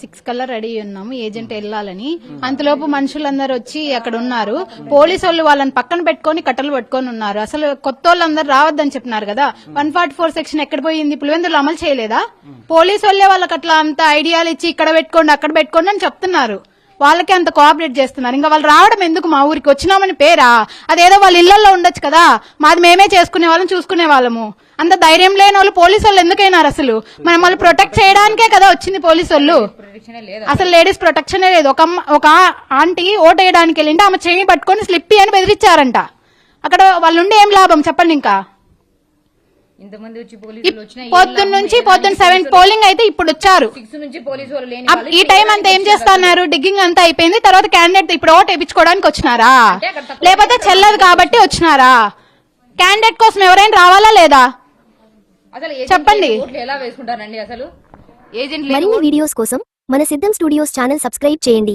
Six కల్లా ready ఉన్నాము agent వెళ్ళాలని. అంతలోపు మనుషులందరూ వచ్చి అక్కడ ఉన్నారు. పోలీసు వాళ్ళు వాళ్ళని పక్కన పెట్టుకొని కట్టలు పట్టుకొని ఉన్నారు. అసలు కొత్త వాళ్ళందరూ రావద్దని చెప్తున్నారు కదా. వన్ ఫార్టీ ఫోర్ సెక్షన్ ఎక్కడ పోయింది? పులివెందులు అమలు చేయలేదా? పోలీసు వాళ్ళే వాళ్ళకి అట్లా అంత ఐడియాలు ఇచ్చి ఇక్కడ పెట్టుకోండి అక్కడ పెట్టుకోండి అని చెప్తున్నారు. వాళ్ళకే అంత కోఆపరేట్ చేస్తున్నారు. ఇంకా వాళ్ళు రావడం ఎందుకు మా ఊరికి? వచ్చినామని పేరా? అదేదో వాళ్ళ ఇళ్ళలో ఉండొచ్చు కదా. మాది మేమే చేసుకునే వాళ్ళం చూసుకునే వాళ్ళము. అంత ధైర్యం లేని వాళ్ళు పోలీసు వాళ్ళు ఎందుకైనారు అసలు? మమ్మల్ని ప్రొటెక్ట్ చేయడానికే కదా వచ్చింది పోలీసు వాళ్ళు. అసలు లేడీస్ ప్రొటెక్షనే లేదు. ఒక ఒక ఆంటీ ఓటేయడానికి వేయడానికి వెళ్ళింటే ఆమె చేయి పట్టుకొని స్లిప్పి అని బెదిరించారంట అక్కడ వాళ్ళుండి ఏం లాభం చెప్పండి ఇంకా? ఇంతమంది వచ్చి పోలీసులు వచ్చినా పొద్దున్న నుంచి పొద్దున్న సెవెన్ పోలింగ్ అయితే ఇప్పుడు వచ్చారు. సిక్స్ నుంచి పోలీసు వాళ్ళు లేని అప్- వాళ్ళు ఈ టైం అంతా ఏం చేస్తున్నారు? డిగ్గింగ్ అంతా అయిపోయింది. తర్వాత క్యాండిడేట్ ఇప్పుడు ఓట్ వేయించుకోవడానికి వచ్చినారా? లేకపోతే చెల్లదు కాబట్టి వచ్చినారా? క్యాండిడేట్ కోసం ఎవరైనా రావాలా లేదా? అసలు చెప్పండి. ఎలా వేసుకుంటారండి అసలు? ఏజెంట్ లేని మరిన్ని వీడియోస్ కోసం మన సిద్ధం స్టూడియోస్ ఛానల్ సబ్స్క్రైబ్ చేయండి.